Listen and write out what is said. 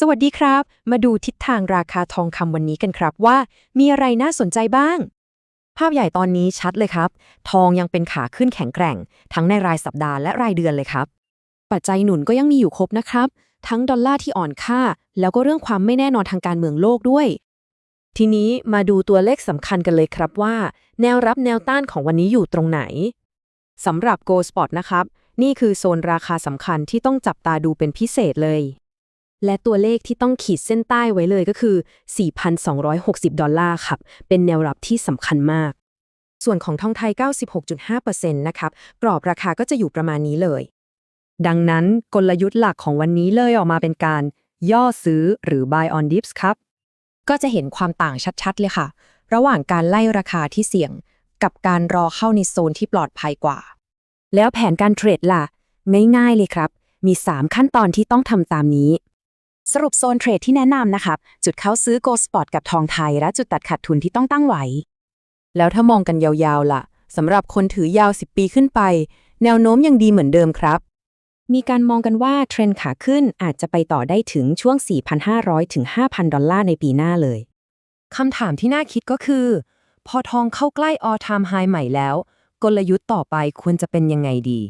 สวัสดีครับ มาดูทิศทางราคาทองคำวันนี้กันครับว่า มีอะไรน่าสนใจบ้าง ภาพใหญ่ตอนนี้ชัดเลยครับ ทองยังเป็นขาขึ้นแข็งแกร่ง ทั้งในรายสัปดาห์และรายเดือนเลยครับ ปัจจัยหนุนก็ยังมีอยู่ครบนะครับ ทั้งดอลลาร์ที่อ่อนค่า แล้วก็เรื่องความไม่แน่นอนทางการเมืองโลกด้วย ทีนี้มาดูตัวเลขสำคัญกันเลยครับว่า แนวรับแนวต้านของวันนี้อยู่ตรงไหนสำหรับ Go Spot นะครับ นี่คือโซนราคาสำคัญที่ต้องจับตาดูเป็นพิเศษเลย และตัวเลขที่ต้องขีดเส้นใต้ไว้เลยก็คือ 4,260 ดอลลาร์ครับ เป็นแนวรับที่สำคัญมาก ส่วนของทองไทย 96.5%นะครับ กรอบราคาก็จะอยู่ประมาณนี้เลย ดังนั้นกลยุทธ์หลักของวันนี้เลยออกมาเป็นการ ย่อซื้อหรือ buy on dips ครับ ก็จะเห็นความต่างชัดๆ เลยค่ะ ระหว่างการไล่ราคาที่เสี่ยง กับการรอเข้าในโซนที่ปลอดภัยกว่า แล้วแผนการเทรดล่ะง่ายๆเลยครับ มี 3 ขั้นตอนที่ต้องทำตามนี้ สรุปโซนเทรดที่แนะนำนะครับ จุดเข้าซื้อ Go Spot กับทองไทย และจุดตัดขาดทุนที่ต้องตั้งไว้ แล้วถ้ามองกันยาวๆล่ะสำหรับคนถือยาว 10 ปีขึ้นไป แนวโน้มยังดีเหมือนเดิมครับ มีการมองกันว่าเทรนด์ขาขึ้นอาจจะไปต่อได้ถึงช่วง 4,500 ถึง 5,000 ดอลลาร์ในปีหน้าเลยคำถามที่น่าคิดก็คือ พอทองเข้าใกล้ all time high ใหม่แล้ว กลยุทธ์ต่อไปควรจะเป็นยังไงดี